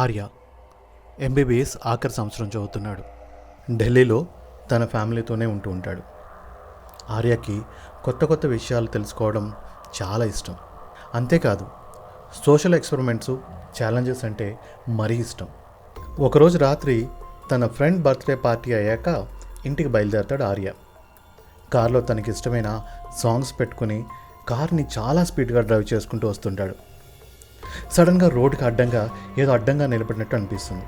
Arya MBBS ఆఖరి సంవత్సరం చదువుతున్నాడు. ఢిల్లీలో తన ఫ్యామిలీతోనే ఉంటూ ఉంటాడు. ఆర్యకి కొత్త కొత్త విషయాలు తెలుసుకోవడం చాలా ఇష్టం. అంతేకాదు సోషల్ ఎక్స్పెరిమెంట్స్ ఛాలెంజెస్ అంటే మరీ ఇష్టం. ఒకరోజు రాత్రి తన ఫ్రెండ్ బర్త్డే పార్టీ అయ్యాక ఇంటికి బయలుదేరతాడు ఆర్య. కార్లో తనకి ఇష్టమైన సాంగ్స్ పెట్టుకుని కార్ని చాలా స్పీడ్గా డ్రైవ్ చేసుకుంటూ వస్తుంటాడు. సడన్గా రోడ్డుకి అడ్డంగా ఏదో అడ్డంగా నిలబడినట్టు అనిపిస్తుంది.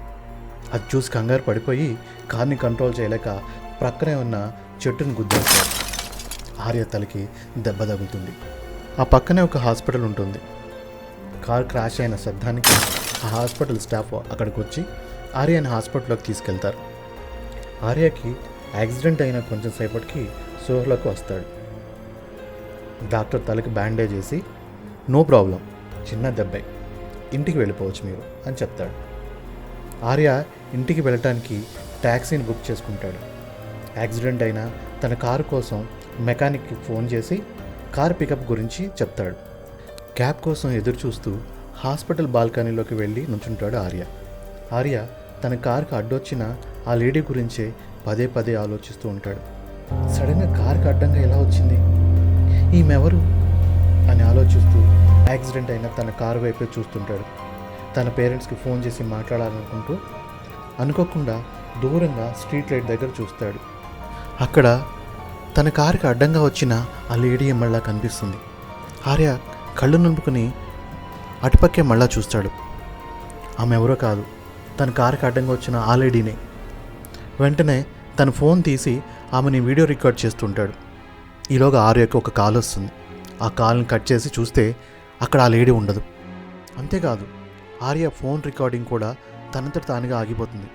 అది చూసి కంగారు పడిపోయి కార్ని కంట్రోల్ చేయలేక ప్రక్కనే ఉన్న చెట్టును గుద్దేస్తాడు ఆర్య తలకి దెబ్బ తగులుతుంది. ఆ పక్కనే ఒక హాస్పిటల్ ఉంటుంది. కార్ క్రాష్ అయిన శబ్దానికి ఆ హాస్పిటల్ స్టాఫ్ అక్కడికి వచ్చి ఆర్యని హాస్పిటల్లోకి తీసుకెళ్తారు. ఆర్యకి యాక్సిడెంట్ అయిన కొంచెం సేపటికి సోహ్లోకి వస్తాడు. డాక్టర్ తలకి బ్యాండేజ్ వేసి నో ప్రాబ్లం. చిన్న దెబ్బే. ఇంటికి వెళ్ళిపోవచ్చు మీరు అని చెప్తాడు. ఆర్య ఇంటికి వెళ్ళటానికి ట్యాక్సీని బుక్ చేసుకుంటాడు. యాక్సిడెంట్ అయిన తన కారు కోసం మెకానిక్కి ఫోన్ చేసి కార్ పికప్ గురించి చెప్తాడు. క్యాబ్ కోసం ఎదురు చూస్తూ హాస్పిటల్ బాల్కనీలోకి వెళ్ళి నుంచుంటాడు ఆర్య. ఆర్య తన కారుకి అడ్డొచ్చిన ఆ లేడీ గురించే పదే పదే ఆలోచిస్తూ ఉంటాడు. సడన్గా కార్కి అడ్డంగా ఎలా వచ్చింది? ఈమెవరు? అని ఆలోచిస్తూ యాక్సిడెంట్ అయిన తన కారు వైపే చూస్తుంటాడు. తన పేరెంట్స్కి ఫోన్ చేసి మాట్లాడాలనుకుంటూ అనుకోకుండా దూరంగా స్ట్రీట్ లైట్ దగ్గర చూస్తాడు. అక్కడ తన కారుకి అడ్డంగా వచ్చిన ఆ లేడీ మళ్ళా కనిపిస్తుంది. ఆర్య కళ్ళు నింపుకుని అటుపక్కే మళ్ళా చూస్తాడు. ఆమె ఎవరో కాదు తన కారుకి అడ్డంగా వచ్చిన ఆ లేడీనే. వెంటనే తన ఫోన్ తీసి ఆమెని వీడియో రికార్డ్ చేస్తుంటాడు. ఈలోగా ఆర్యకు ఒక కాల్ వస్తుంది. ఆ కాల్ని కట్ చేసి చూస్తే అక్కడ ఆ లేడీ ఉండదు. అంతేకాదు ఆర్య ఫోన్ రికార్డింగ్ కూడా తనంతట తానుగా ఆగిపోతుంది.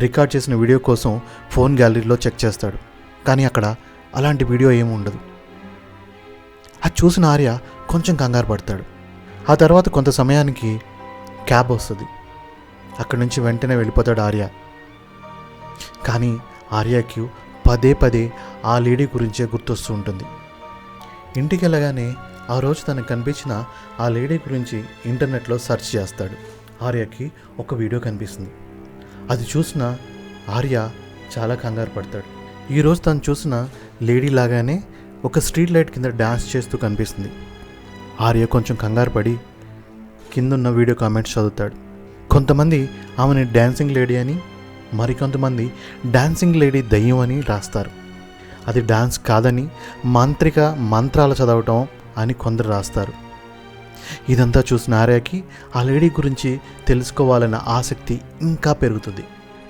రికార్డ్ చేసిన వీడియో కోసం ఫోన్ గ్యాలరీలో చెక్ చేస్తాడు కానీ అక్కడ అలాంటి వీడియో ఏమి ఉండదు. అది చూసిన ఆర్య కొంచెం కంగారు పడతాడు. ఆ తర్వాత కొంత సమయానికి క్యాబ్ వస్తుంది. అక్కడి నుంచి వెంటనే వెళ్ళిపోతాడు ఆర్య. కానీ ఆర్యకి పదే పదే ఆ లేడీ గురించే గుర్తొస్తూ ఉంటుంది. ఇంటికి వెళ్ళగానే ఆ రోజు తనకు కనిపించిన ఆ లేడీ గురించి ఇంటర్నెట్లో సెర్చ్ చేస్తాడు. ఆర్యకి ఒక వీడియో కనిపిస్తుంది. అది చూసిన ఆర్య చాలా కంగారు పడతాడు. ఈరోజు తను చూసిన లేడీ లాగానే ఒక స్ట్రీట్ లైట్ కింద డ్యాన్స్ చేస్తూ కనిపిస్తుంది. ఆర్య కొంచెం కంగారు పడి కిందున్న వీడియో కామెంట్స్ చదువుతాడు. కొంతమంది ఆమెని డ్యాన్సింగ్ లేడీ అని మరికొంతమంది డ్యాన్సింగ్ లేడీ దయ్యం అని రాస్తారు. అది డాన్స్ కాదని మాంత్రిక మంత్రాలు చదవటం అని కొందరు రాస్తారు. ఇదంతా చూసిన ఆర్యకి ఆ లేడీ గురించి తెలుసుకోవాలన్న ఆసక్తి ఇంకా పెరుగుతుంది.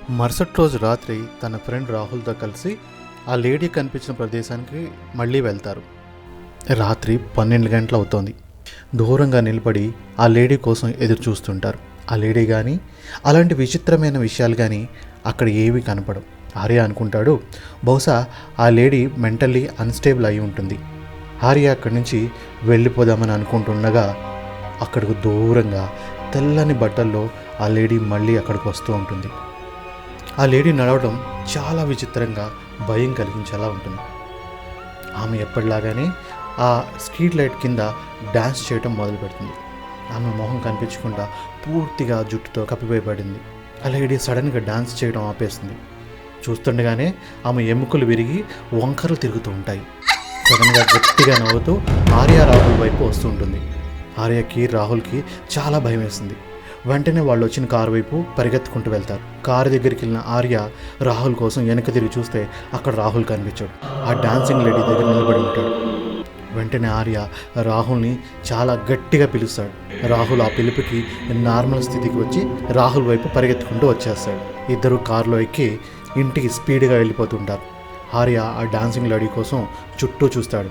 మరుసటి రోజు రాత్రి తన ఫ్రెండ్ రాహుల్తో కలిసి ఆ లేడీ కనిపించిన ప్రదేశానికి మళ్ళీ వెళ్తారు. రాత్రి పన్నెండు గంటలు అవుతోంది. దూరంగా నిలబడి ఆ లేడీ కోసం ఎదురు చూస్తుంటారు. ఆ లేడీ కానీ అలాంటి విచిత్రమైన విషయాలు కానీ అక్కడ ఏవి కనపడవు. ఆర్య అనుకుంటాడు బహుశా ఆ లేడీ మెంటల్లీ అన్స్టేబుల్ అయి ఉంటుంది. ఆర్య అక్కడి నుంచి వెళ్ళిపోదామని అనుకుంటుండగా అక్కడికి దూరంగా తెల్లని బట్టల్లో ఆ లేడీ మళ్ళీ అక్కడికి వస్తూ ఉంటుంది. ఆ లేడీ నడవడం చాలా విచిత్రంగా భయం కలిగించేలా ఉంటుంది. ఆమె ఎప్పటిలాగానే ఆ స్ట్రీట్ లైట్ కింద డ్యాన్స్ చేయటం మొదలు పెడుతుంది. ఆమె మొహం కనిపించకుండా పూర్తిగా జుట్టుతో కప్పిపోయబడింది ఆ లేడీ సడన్గా డ్యాన్స్ చేయడం ఆపేస్తుంది. చూస్తుండగానే ఆమె ఎముకలు విరిగి వంకరలు తిరుగుతూ ఉంటాయి. సడన్గా గట్టిగా నవ్వుతూ ఆర్య రాహుల్ వైపు వస్తూ ఉంటుంది. ఆర్యకి రాహుల్కి చాలా భయం వేసింది. వెంటనే వాళ్ళు వచ్చిన కారు వైపు పరిగెత్తుకుంటూ వెళ్తారు. కారు దగ్గరికి వెళ్ళిన ఆర్య రాహుల్ కోసం వెనక తిరిగి చూస్తే అక్కడ రాహుల్ కనిపించాడు. ఆ డాన్సింగ్ లేడీ దగ్గర నిలబడి ఉంటాడు. వెంటనే ఆర్య రాహుల్ని చాలా గట్టిగా పిలుస్తాడు. రాహుల్ ఆ పిలుపుకి నార్మల్ స్థితికి వచ్చి రాహుల్ వైపు పరిగెత్తుకుంటూ వచ్చేస్తాడు. ఇద్దరు కారులో ఎక్కి ఇంటికి స్పీడ్గా వెళ్ళిపోతుంటారు ఆర్య ఆ డాన్సింగ్ లేడీ కోసం చుట్టూ చూస్తాడు.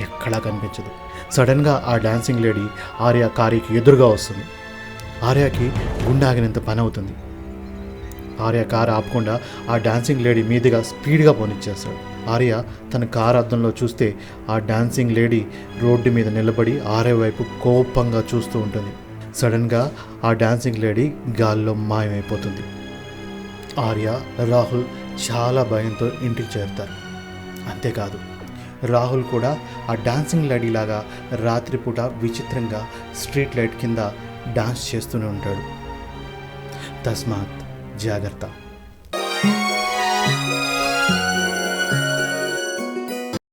ఎక్కడా కనిపించదు. సడన్గా ఆ డాన్సింగ్ లేడీ ఆర్య కారీకి ఎదురుగా వస్తుంది. ఆర్యకి గుండె ఆగినంత పని అవుతుంది. ఆర్య కారు ఆపకుండా ఆ డాన్సింగ్ లేడీ మీదుగా స్పీడ్గా పోనిచ్చేస్తాడు. ఆర్య తన కారు అద్దంలో చూస్తే ఆ డాన్సింగ్ లేడీ రోడ్డు మీద నిలబడి ఆర్య వైపు కోపంగా చూస్తూ ఉంటుంది. సడన్గా ఆ డాన్సింగ్ లేడీ గాల్లో మాయమైపోతుంది. ఆర్య రాహుల్ చాలా భయంతో ఇంటికి చేరుతారు. అంతేకాదు రాహుల్ కూడా ఆ డాన్సింగ్ లేడీ లాగా రాత్రిపూట విచిత్రంగా స్ట్రీట్ లైట్ కింద డాన్స్ చేస్తూనే ఉంటాడు. తస్మాత్ జాగ్రత్త.